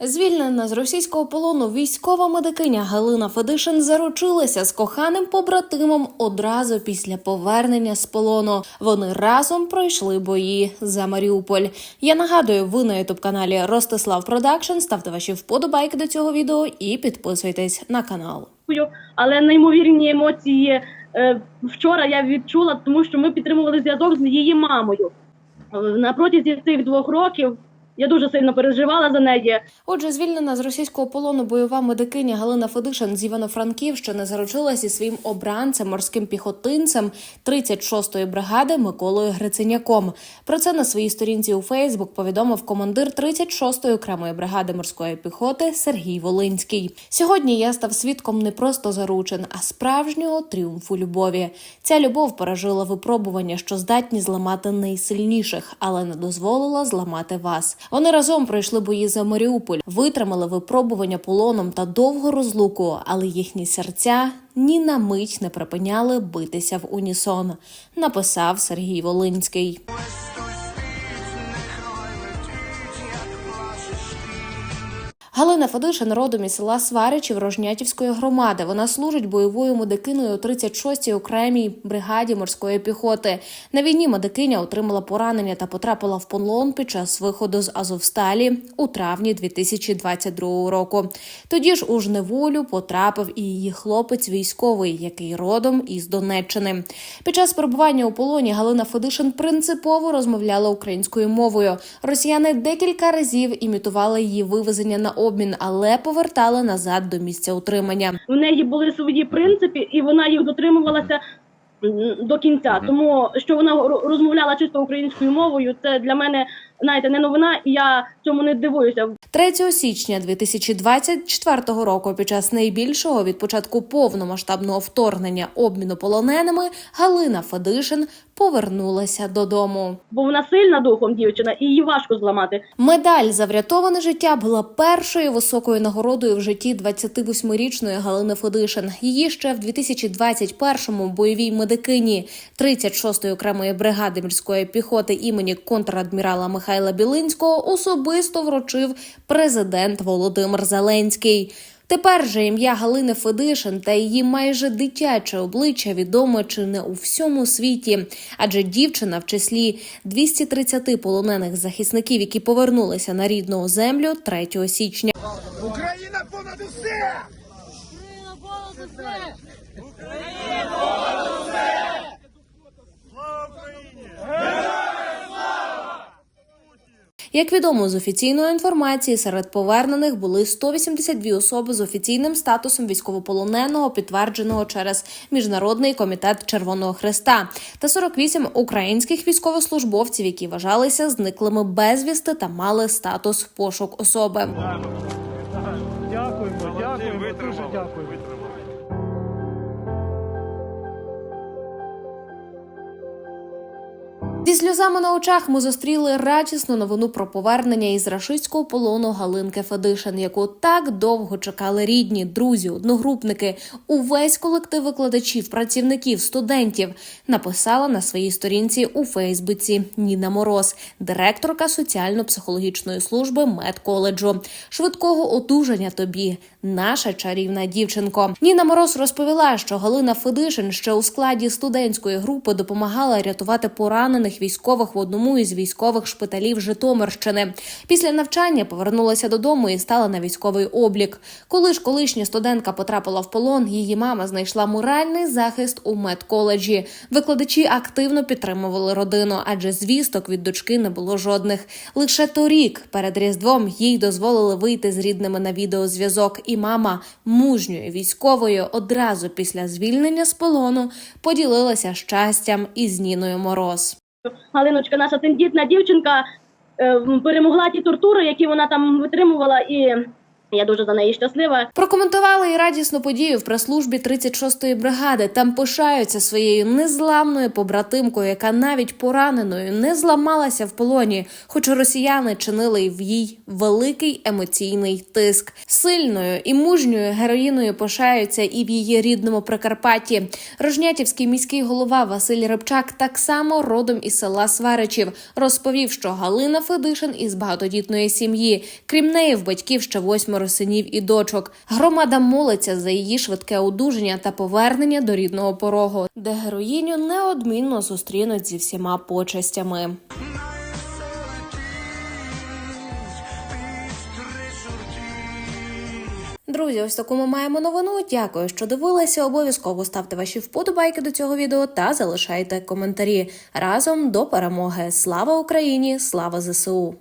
Звільнена з російського полону військова медикиня Галина Федишин заручилася з коханим побратимом одразу після повернення з полону. Вони разом пройшли бої за Маріуполь. Я нагадую, ви на ютуб каналі Ростислав Продакшн. Ставте ваші вподобайки до цього відео і підписуйтесь на канал. але неймовірні емоції е, вчора я відчула, тому що ми підтримували зв'язок з її мамою. Е, На протязі цих двох років я дуже сильно переживала за неї. Отже, звільнена з російського полону бойова медикиня Галина Федишин з Івано-Франківщини заручилася зі своїм обранцем морським піхотинцем 36-ї бригади Миколою Гриценяком. Про це на своїй сторінці у Фейсбук повідомив командир 36-ї окремої бригади морської піхоти Сергій Волинський. Сьогодні я став свідком не просто заручин, а справжнього тріумфу любові. Ця любов пережила випробування, що здатні зламати найсильніших, але не дозволила зламати вас. Вони разом пройшли бої за Маріуполь, витримали випробування полоном та довгу розлуку, але їхні серця ні на мить не припиняли битися в унісон. Написав Сергій Волинський. Галина Федишин родом із села Сваричів Рожнятівської громади. Вона служить бойовою медикиною у 36-й окремій бригаді морської піхоти. На війні медикиня отримала поранення та потрапила в полон під час виходу з Азовсталі у травні 2022 року. Тоді ж у жневолю потрапив і її хлопець військовий, який родом із Донеччини. Під час перебування у полоні Галина Федишин принципово розмовляла українською мовою. Росіяни декілька разів імітували її вивезення на обмін, але повертали назад до місця утримання. У неї були свої принципи, і вона їх дотримувалася до кінця. Тому що вона ро- розмовляла чисто українською мовою, це для мене знаєте не новина, і я цьому не дивуюся. 3 січня 2024 року, під час найбільшого від початку повномасштабного вторгнення обміну полоненими, Галина Федишин повернулася додому. Бо вона сильна духом дівчина, і її важко зламати. Медаль за врятоване життя була першою високою нагородою в житті 28-річної Галини Федишин. Її ще в 2021-му бойовій медикині 36-ї окремої бригади морської піхоти імені контрадмірала Михайла Білинського особисто вручив президент Володимир Зеленський. Тепер же ім'я Галини Федишин та її майже дитяче обличчя відоме чи не у всьому світі, адже дівчина в числі 230 полонених захисників, які повернулися на рідну землю 3 січня. Україна понад усе! Слава Україні! Як відомо з офіційної інформації, серед повернених були 182 особи з офіційним статусом військовополоненого, підтвердженого через міжнародний комітет Червоного Христа, та 48 українських військовослужбовців, які вважалися зниклими безвісти та мали статус пошук особи. Дякуємо, дякуємо, дуже дякуємо. Зі сльозами на очах ми зустріли радісну новину про повернення із рашистського полону Галинки Федишин, яку так довго чекали рідні, друзі, одногрупники, увесь колектив викладачів, працівників, студентів. Написала на своїй сторінці у Фейсбуці Ніна Мороз, директорка соціально-психологічної служби медколеджу. Швидкого одужання тобі, наша чарівна дівчинко. Ніна Мороз розповіла, що Галина Федишин ще у складі студентської групи допомагала рятувати поранених військових в одному із військових шпиталів Житомирщини. Після навчання повернулася додому і стала на військовий облік. Коли ж колишня студентка потрапила в полон, її мама знайшла моральний захист у медколеджі. Викладачі активно підтримували родину, адже звісток від дочки не було жодних. Лише торік перед різдвом їй дозволили вийти з рідними на відеозв'язок, і мама мужньою військовою одразу після звільнення з полону поділилася щастям із Ніною Мороз. Галиночка, наша тендітна дівчинка, е, перемогла ті тортури, які вона там витримувала, і Я дуже за неї щаслива. Прокоментували і радісну подію в прес-службі 36-ї бригади. Там пишаються своєю незламною побратимкою, яка навіть пораненою не зламалася в полоні, хоч росіяни чинили в їй великий емоційний тиск. Сильною і мужньою героїною пишаються і в її рідному Прикарпатті. Рожнятівський міський голова Василь Рибчак так само родом із села Сваричів розповів, що Галина Федишин із багатодітної сім'ї. Крім неї, в батьків ще восьмеро синів і дочок. Громада молиться за її швидке одужання та повернення до рідного порогу, де героїню неодмінно зустрінуть зі всіма почестями. Друзі, ось таку ми маємо новину. Дякую, що дивилися. Обов'язково ставте ваші вподобайки до цього відео та залишайте коментарі разом до перемоги. Слава Україні! Слава ЗСУ!